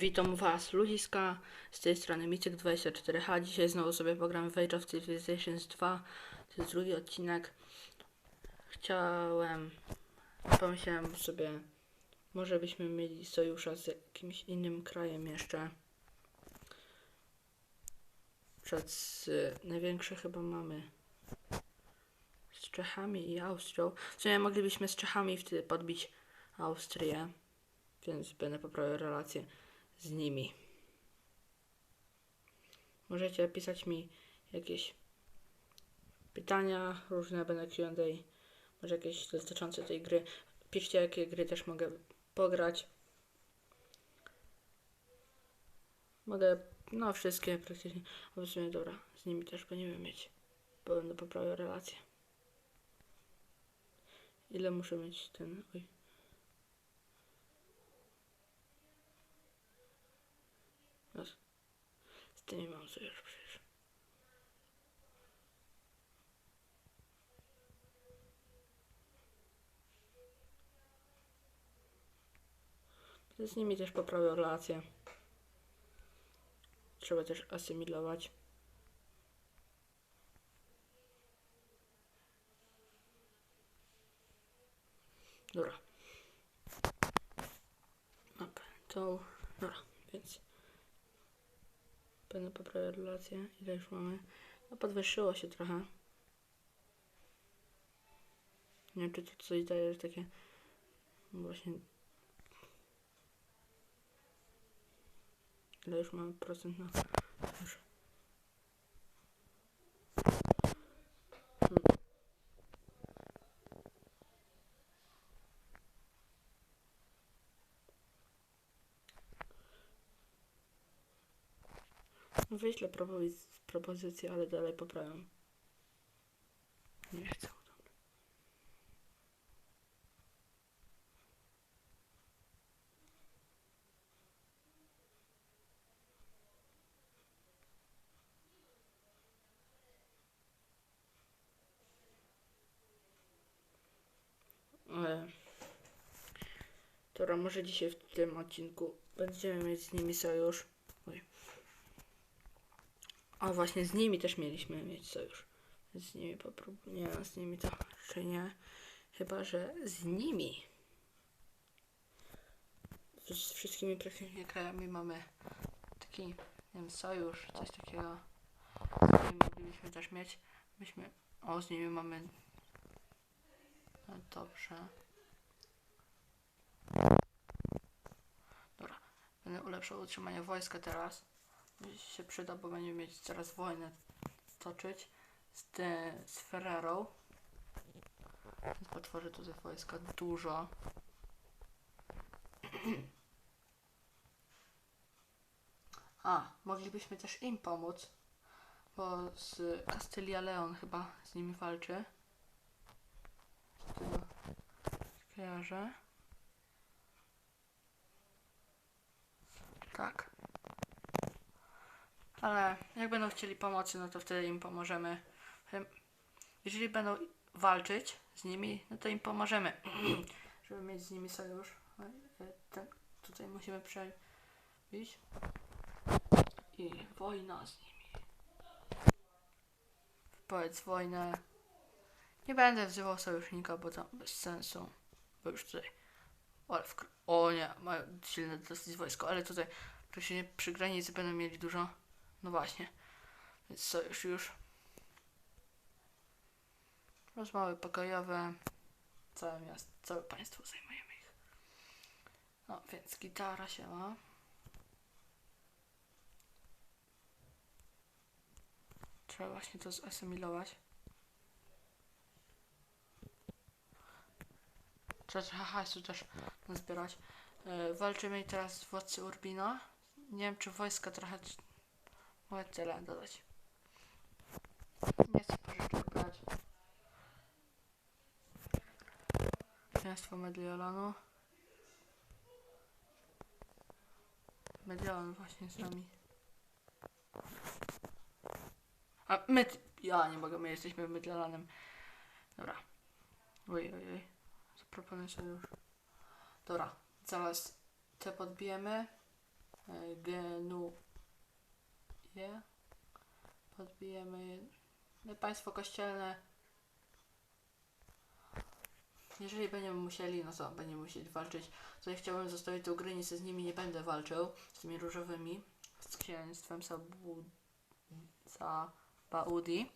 Witam Was, ludziska, z tej strony Micek24H. Dzisiaj znowu sobie pogram w Age of Civilizations 2. To jest drugi odcinek. Chciałem, pomyślałem sobie, może byśmy mieli sojusza z jakimś innym krajem jeszcze. Przed największe chyba mamy z Czechami i Austrią. W sumie moglibyśmy z Czechami wtedy podbić Austrię, więc będę poprawiał relacje z nimi. Możecie pisać mi jakieś pytania, różne będę Q&A, może jakieś dotyczące tej gry. Piszcie, jakie gry też mogę pograć. Mogę, no wszystkie praktycznie. A w sumie dobra, z nimi też będziemy mieć, bo będę poprawiał relacje. Ile muszę mieć ten, oj. No, mam sojusz przecież. Z nimi też poprawię relacje. Trzeba też asymilować. Dobra. To... Dobra, więc... Będę poprawiać relacje. Ile już mamy? No podwyższyło się trochę. Nie wiem, czy tu coś daje że takie... Właśnie... Ile już mamy procent na... Wyślę propozyc- propozycję, ale dalej poprawiam. Nie chcę. dobra. Może dzisiaj w tym odcinku będziemy mieć z nimi sojusz. A właśnie z nimi też mieliśmy mieć sojusz. Z nimi poprób... Nie, z nimi to raczej nie. Chyba, że z nimi. Z wszystkimi praktycznie krajami mamy taki, nie wiem, sojusz, coś takiego. Z nimi moglibyśmy też mieć. Myśmy... O, z nimi mamy... No dobrze. Dobra. Będę ulepszał utrzymanie wojska teraz się przyda, bo będziemy mieć teraz wojnę toczyć z, ty, z Ferrerą. Więc potworzę tutaj wojska dużo. A, moglibyśmy też im pomóc, bo z Castylia Leon chyba z nimi walczy. Tego kojarzę. Tak. Ale jak będą chcieli pomocy, no to wtedy im pomożemy. Em, Jeżeli będą walczyć z nimi, no to im pomożemy, żeby mieć z nimi sojusz. E, Ten, tutaj musimy przebić. I wojna z nimi. Powiedz wojnę. Nie będę wzywał sojusznika, bo to bez sensu. Bo już tutaj. Ale wkr- o nie, mają silne dosyć wojsko, ale tutaj praktycznie przy granicy będą mieli dużo. No właśnie. Więc sojusz już. Rozmowy pokojowe. Całe miasto, całe państwo zajmujemy ich. No więc gitara się ma. Trzeba właśnie to zasymilować. Trzeba trochę hajsu też nazbierać. E, walczymy teraz z władcy Urbina. Nie wiem czy wojska trochę Tyle dodać. Nie chcę pożyczek brać. Państwo Mediolanu. Mediolan właśnie z nami. A my... Ja nie mogę, my jesteśmy Mediolanem. Dobra. Oj, oj, oj. Zaproponuję sobie już. Dobra, zaraz te podbijemy. e, Genuje. Podbijemy państwo kościelne. Jeżeli będziemy musieli, no to będziemy musieli walczyć. Tutaj chciałbym zostawić tą granicę, z nimi nie będę walczył, z tymi różowymi, z księstwem Sabu... Sabaudi.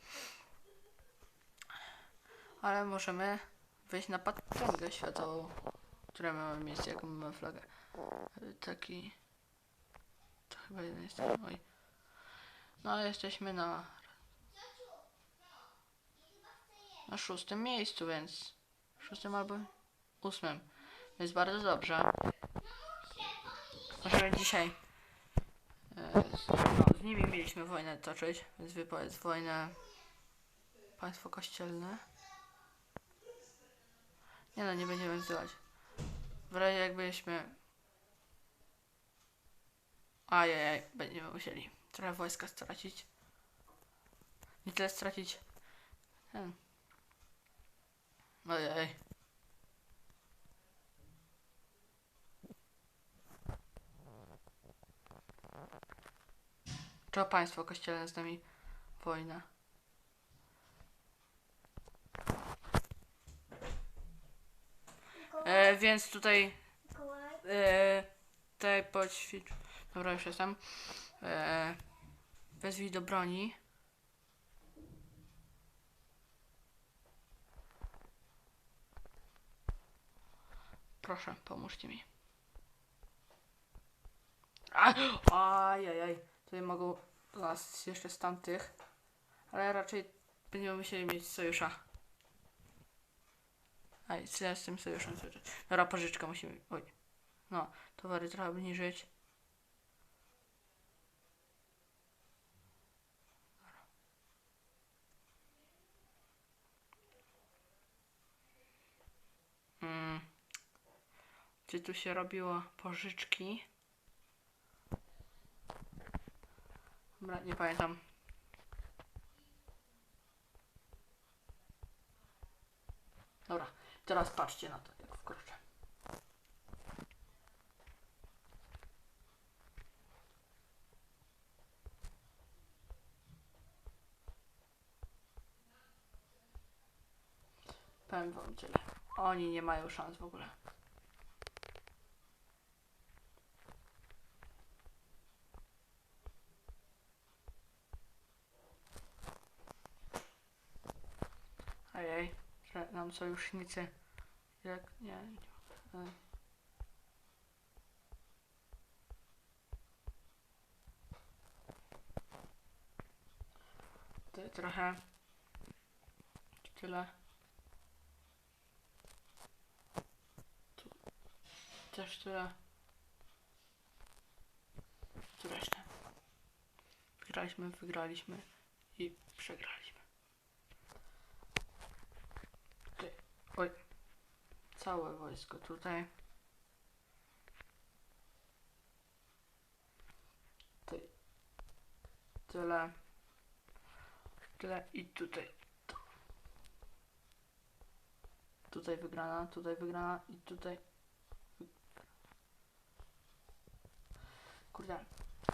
Ale możemy wejść na potęgę światową, które mamy miejsce, jaką mamy flagę. Taki... To chyba jeden jest oj. No, jesteśmy na... Na szóstym miejscu, więc... Szóstym albo ósmym. Więc bardzo dobrze. Możemy dzisiaj... e, z- No, z nimi mieliśmy wojnę toczyć, więc wypowiedz wojnę państwo kościelne. Nie no, nie będziemy wzywać. W razie jakbyśmy... Ajajaj, będziemy musieli trochę wojska stracić. Nie tyle stracić... Ten... Ojej. Czego państwo kościelne z nami wojna? E, więc tutaj e, tutaj poćwicz... Dobra, już jestem. E, wezwij do broni. Proszę, pomóżcie mi. Ajajaj, tutaj mogą nas jeszcze z tamtych, ale raczej będziemy musieli mieć sojusza. Aj, co ja z tym sojuszem? Dobra, pożyczka musimy, oj. No, towary trochę obniżyć. Mm. Gdzie tu się robiło pożyczki? Dobra, nie pamiętam. Dobra, teraz patrzcie na to, jak wkroczę. Powiem wam tyle. Oni nie mają szans w ogóle. Ojej, że nam sojusznicy. Jak nie. nie trochę. Tyle. Tu też tyle. Tu. Wygraliśmy, wygraliśmy i przegraliśmy. Tutaj. Oj. Całe wojsko tutaj. Tyle. Tyle i tutaj. Tutaj wygrana, tutaj wygrana i tutaj. Kurde.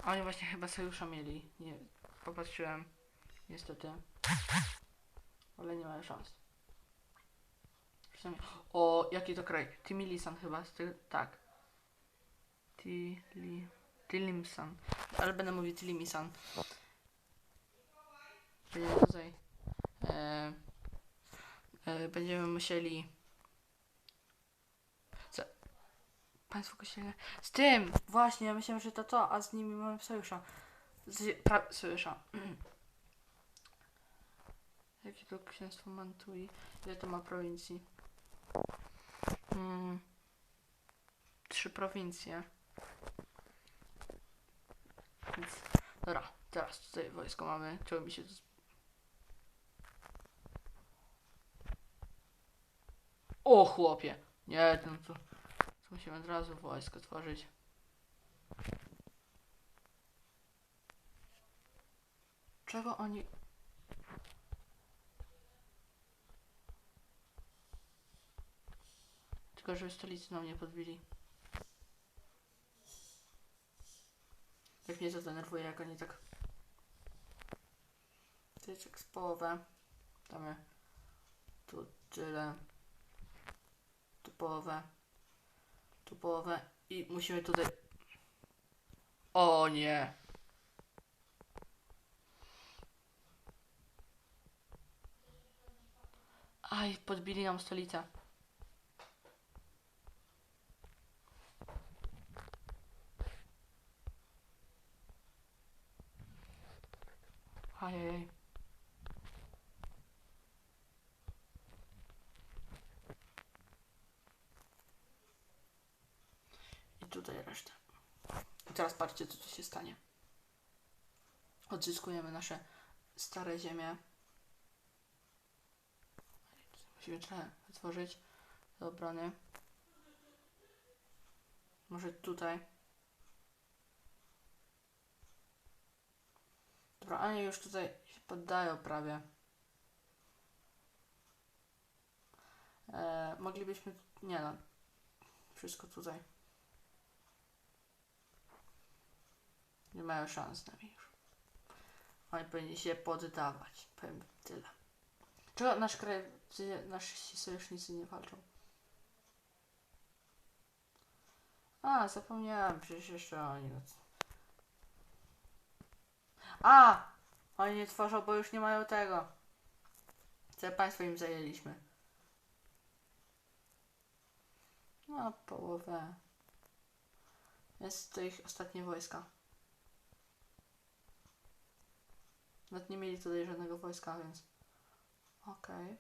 Oni właśnie chyba sojusza mieli. Nie, popatrzyłem. Niestety. Ale nie mają szans. O, jaki to kraj? Timilisan chyba, tak. Tili... Tilimsan. Ale będę mówił Tilimisan. Będziemy tutaj... E, e, będziemy musieli... Co? Państwo kościelne... Z tym! Właśnie, ja myślałem, że to to, a z nimi mamy sojusza. Z... Pra... Sojusza. Jakie to księstwo Mantui? Ile to ma prowincji? Hmm. Trzy prowincje. Więc, dobra, teraz tutaj wojsko mamy. Czego mi się to... O chłopie! Nie, no to, to musimy od razu wojsko tworzyć. Czego oni... Tylko, żeby stolicy nam nie podbili. Jak mnie to denerwuje, jak oni tak... To jest tak z połowę. Damy tu tyle. Tu połowę. Tu połowę. I musimy tutaj... O nie! Aj, podbili nam stolicę. Ajajaj. I tutaj resztę. I teraz patrzcie, co tu się stanie. Odzyskujemy nasze stare ziemie. Musimy trochę wytworzyć do obrony. Może tutaj. Dobra, oni już tutaj się poddają prawie. E, moglibyśmy... Nie no. Wszystko tutaj. Nie mają szans z nami już. Oni powinni się poddawać. Powiem tyle. Czego nasz kraj, nasi sojusznicy nie walczą? A, zapomniałem, przecież jeszcze oni. A! Oni nie tworzą, bo już nie mają tego. Całe państwo im zajęliśmy. No, połowę. Jest to ich ostatnie wojska. Nawet nie mieli tutaj żadnego wojska, więc... Okej.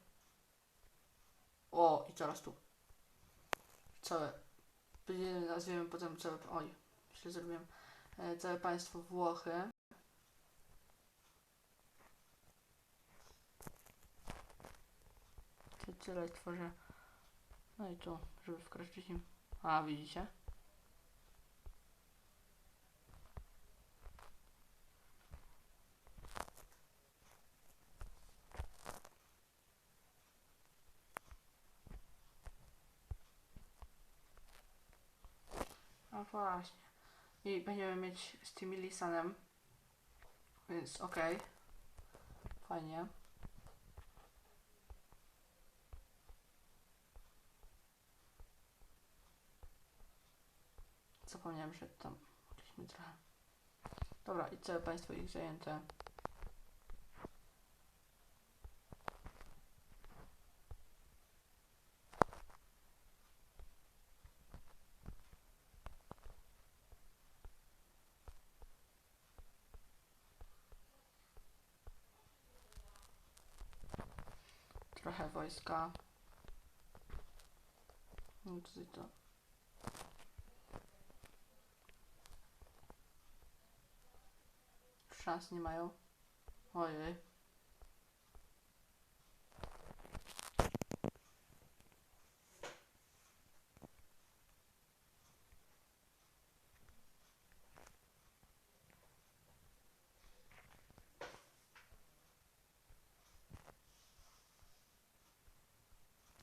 O, i teraz tu. Całe. Nazwiemy potem całe. Oj, źle zrobiłem. E, całe państwo Włochy. Ty- Tyle. No i tu, żeby wkroczyć im. A, widzicie? No właśnie. I będziemy mieć z tym lisanem. Więc okej. Fajnie. Zapomniałem, że tam mogliśmy trochę. Dobra, i całe państwo ich zajęte. Trochę wojska. No to. Szans nie mają. Ojej.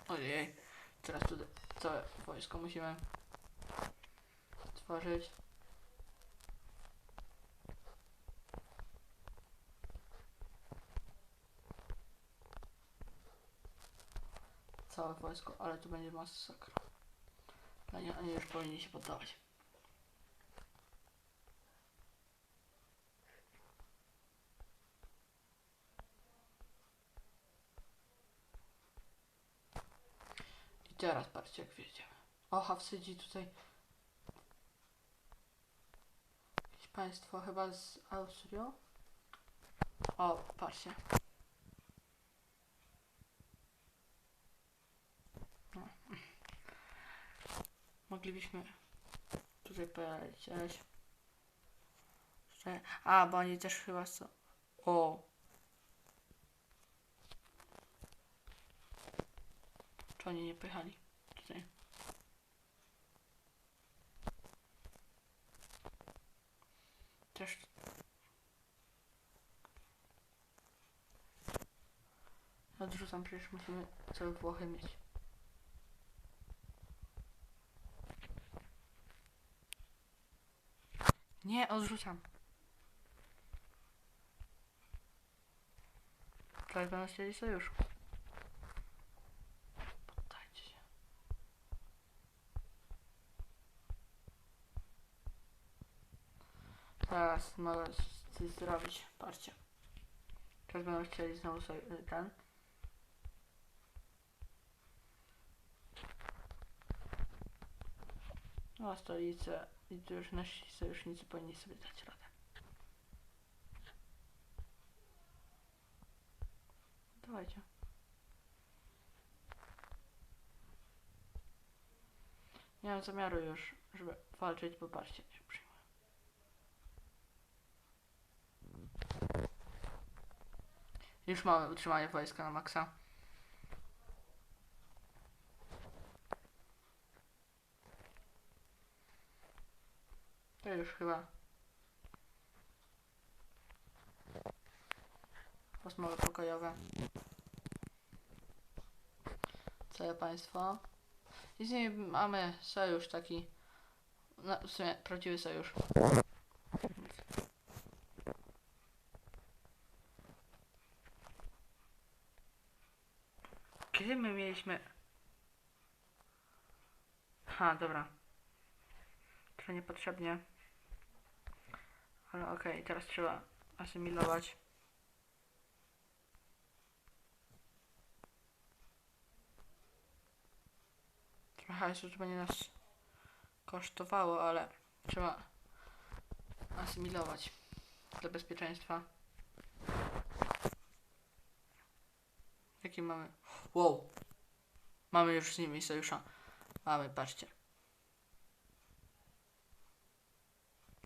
Ojej. Teraz tutaj całe wojsko musimy tworzyć. Całe wojsko, ale tu będzie masakra. Oni, oni już powinni się poddawać. I teraz patrzcie jak wiedziemy. O, Hafsydzi tutaj. Jakieś państwo chyba z Austrią. O, patrzcie. No. Moglibyśmy tutaj polecieć. A, bo oni też chyba są. O. Czy oni nie pojechali tutaj? Też. Odrzucam, przecież musimy całe Włochy mieć. Nie, odrzucam. Tutaj będą chcieli sojusz. Poddajcie się. Teraz mogę zrobić. Patrzcie. Teraz będą chcieli znowu y, ten. Na stolicę i tu już nasi sojusznicy powinni sobie dać radę. Dawajcie. Nie mam zamiaru już, żeby walczyć, bo patrzcie, nie przyjmę. Już mamy utrzymanie wojska na maksa. To już chyba. Rozmowy pokojowe. Całe państwo. I z nimi mamy sojusz taki. No, w sumie prawdziwy sojusz. Kiedy my mieliśmy. Ha, dobra. To niepotrzebnie. Ale okej, teraz trzeba asymilować. Trochę hajsu to będzie nas kosztowało, ale trzeba asymilować dla bezpieczeństwa. Jaki mamy? Wow! Mamy już z nimi sojusza. Mamy, patrzcie.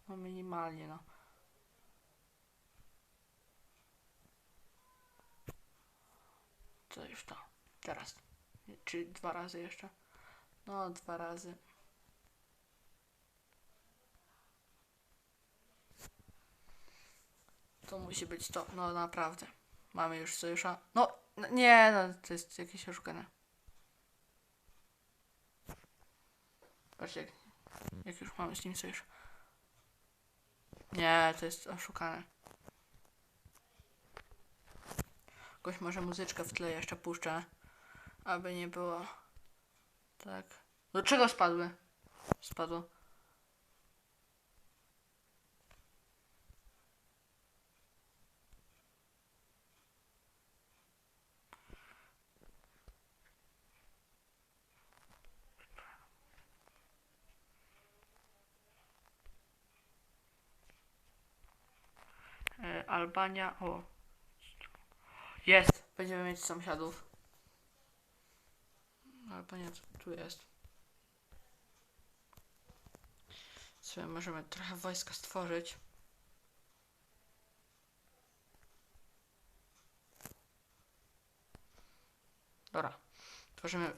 No minimalnie, no. Co już to? Teraz. Czy dwa razy jeszcze? No, dwa razy. To musi być to, no naprawdę. Mamy już sojusza. No, nie, no to jest jakieś oszukane. Patrzcie, jak, jak już mamy z nim sojusz. Nie, to jest oszukane. Jakoś może muzyczkę w tle jeszcze puszczę, aby nie było tak. Do czego spadły? Spadło. E, Albania, o. Jest! Będziemy mieć sąsiadów. Albania co tu jest. Sobie możemy trochę wojska stworzyć. Dobra. Tworzymy.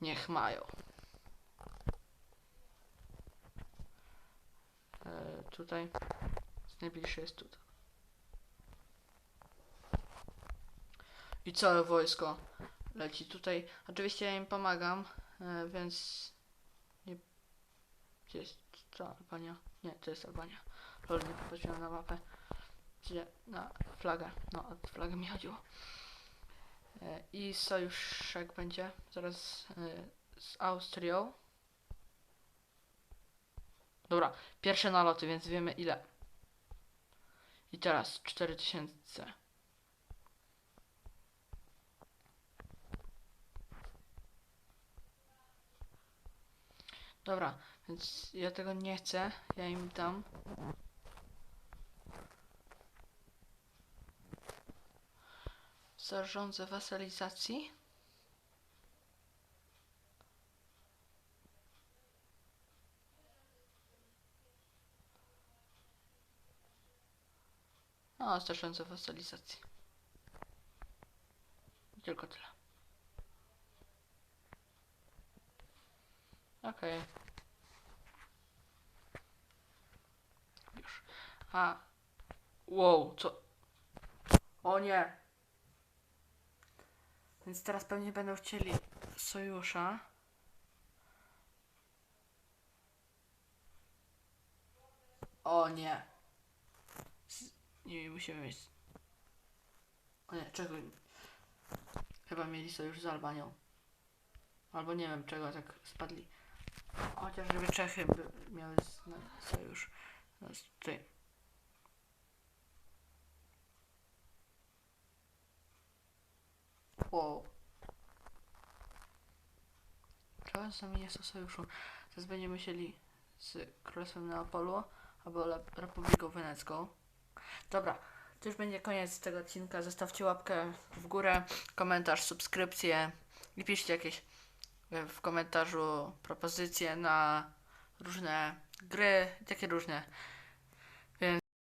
Niech mają. E, tutaj. Najbliższy jest tutaj. I całe wojsko leci tutaj. Oczywiście ja im pomagam, e, więc nie. Gdzie jest to Albania? Nie, to jest Albania. Lol, nie popatrzyłem na mapę. Gdzie? Na flagę. No, o flagę mi chodziło. E, I sojuszek będzie zaraz e, z Austrią. Dobra, pierwsze naloty, więc wiemy ile. I teraz 4000. Dobra, więc ja tego nie chcę. Ja im dam. Zarządzę wasalizacji. No, zarządzę wasalizacji. I Tylko tyle. Okej. Już. A. Wow, co? O nie. Więc teraz pewnie będą chcieli sojusza. O nie. Nimi musimy mieć... O nie, czego? Chyba mieli sojusz z Albanią. Albo nie wiem czego tak spadli. Chociaż żeby Czechy by miały sojusz z tym. Wow. Nami jest o sojuszu? Teraz będziemy musieli z Królestwem Neapolu albo Republiką Wenecką. Dobra, to już będzie koniec tego odcinka. Zostawcie łapkę w górę, komentarz, subskrypcję i piszcie jakieś w komentarzu propozycje na różne gry, takie różne.